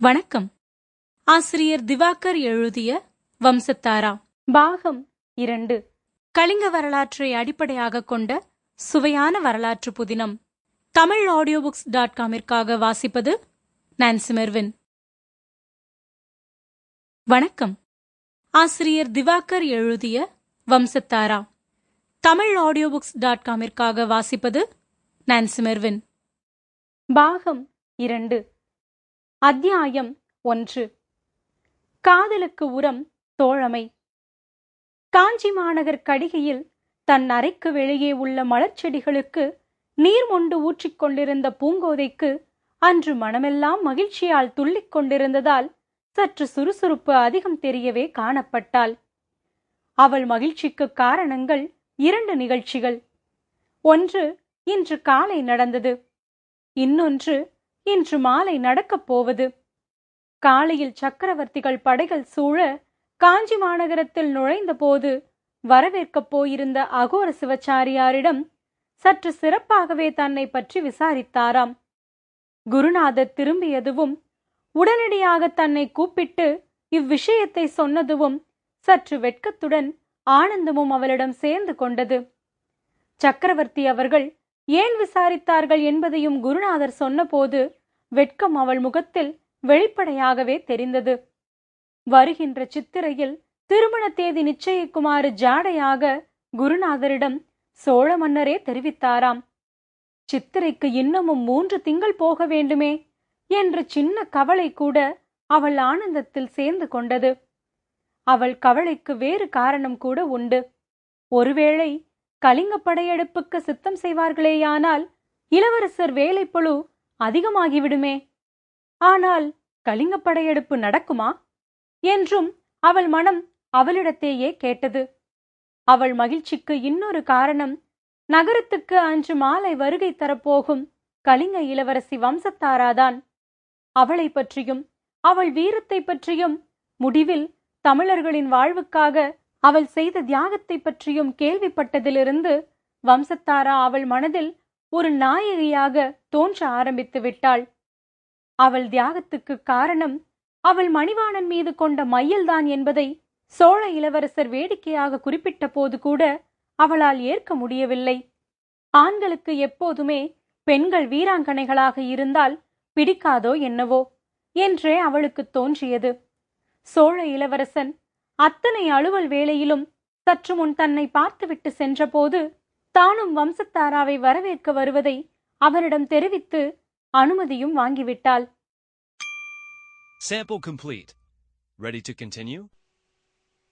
வணக்கம். ஆசிரியர் திவாகர் எழுதிய வம்சத்தாரா. பாகம் இரண்டு. கலிங்க வரலாற்றை அடிப்படையாகக் கொண்ட சுவையான வரலாற்று புதினம். தமிழ் ஆடியோ புக்ஸ் டாட் காமிற்காக வாசிப்பது நான்சி மெர்வின். வணக்கம். ஆசிரியர் திவாகர் எழுதிய Vamsadhara. Tamil audio books dot காமிற்காக வாசிப்பது நான்சி மெர்வின். பாகம் இரண்டு. அத்தியாயம் ஒன்று. காதலுக்கு உரம் தோழமை. காஞ்சி மாநகர் கடிகையில் தன் அறைக்கு வெளியே உள்ள மலர்ச்செடிகளுக்கு நீர் மொண்டு ஊற்றிக் கொண்டிருந்த பூங்கோதைக்கு அன்று மனமெல்லாம் மகிழ்ச்சியால் துள்ளிக் கொண்டிருந்ததால் சற்று சுறுசுறுப்பு அதிகம் தெரியவே காணப்பட்டாள். அவள் மகிழ்ச்சிக்கு காரணங்கள் இரண்டு நிகழ்ச்சிகள். ஒன்று இன்று காலை நடந்தது. இன்னொன்று இன்று மாலை நடக்கப் போவது. காலையில் சக்கரவர்த்திகள் படைகள் சூழ காஞ்சி மாநகரத்தில் நுழைந்தபோது வரவேற்கப் போயிருந்த அகோர சிவச்சாரியாரிடம் சற்று சிறப்பாகவே தன்னை பற்றி விசாரித்தாராம். குருநாதர் திரும்பியதுவும் உடனடியாக தன்னை கூப்பிட்டு இவ்விஷயத்தை சொன்னதுவும் சற்று வெட்கத்துடன் ஆனந்தமும் அவளிடம் சேர்ந்து கொண்டது. சக்கரவர்த்தி அவர்கள் ஏன் விசாரித்தார்கள் என்பதையும் குருநாதர் சொன்னபோது வெட்கம் அவள் முகத்தில் வெளிப்படையாகவே தெரிந்தது. வருகின்ற சித்திரையில் திருமண தேதி நிச்சயிக்குமாறு ஜாடையாக குருநாதரிடம் சோழ மன்னரே தெரிவித்தாராம். சித்திரைக்கு இன்னமும் மூன்று திங்கள் போக வேண்டுமே என்ற சின்ன கவலை கூட அவள் ஆனந்தத்தில் சேர்ந்து கொண்டது. அவள் கவலைக்கு வேறு காரணம் கூட உண்டு. ஒருவேளை கலிங்க படையெடுப்புக்கு சித்தம் செய்வார்களேயானால் இளவரசர் வேலைப்பழு அதிகமாகிவிடுமே. ஆனால் கலிங்கப் படையெடுப்பு நடக்குமா? என்றும் அவள் மனம் அவளிடத்தேயே கேட்டது. அவள் மகிழ்ச்சிக்கு இன்னொரு காரணம் நகரத்துக்கு அன்று மாலை வருகை தரப்போகும் கலிங்க இளவரசி வம்சத்தாராதான். அவளை பற்றியும் அவள் வீரத்தை பற்றியும் முடிவில் தமிழர்களின் வாழ்வுக்காக அவள் செய்த தியாகத்தை பற்றியும் கேள்விப்பட்டதிலிருந்து வம்சத்தாரா அவள் மனதில் ஒரு நாயகியாக தோன்ற ஆரம்பித்து விட்டாள். அவள் தியாகத்துக்கு காரணம் அவள் மணிவாணன் மீது கொண்ட மையல்தான் என்பதை சோழ இளவரசர் வேடிக்கையாக குறிப்பிட்ட போது கூட அவளால் ஏற்க முடியவில்லை. ஆண்களுக்கு எப்போதுமே பெண்கள் வீராங்கனைகளாக இருந்தால் பிடிக்காதோ என்னவோ என்றே அவளுக்கு தோன்றியது. சோழ இளவரசன் அத்தனை அலுவல் வேளையிலும் சற்று முன் தன்னை பார்த்துவிட்டு சென்றபோது தானும் வம்சத்தாராவை வரவேற்க வருவதை அவரிடம் தெரிவித்து அனுமதியும் வாங்கிவிட்டாள் Sample complete. Ready to continue?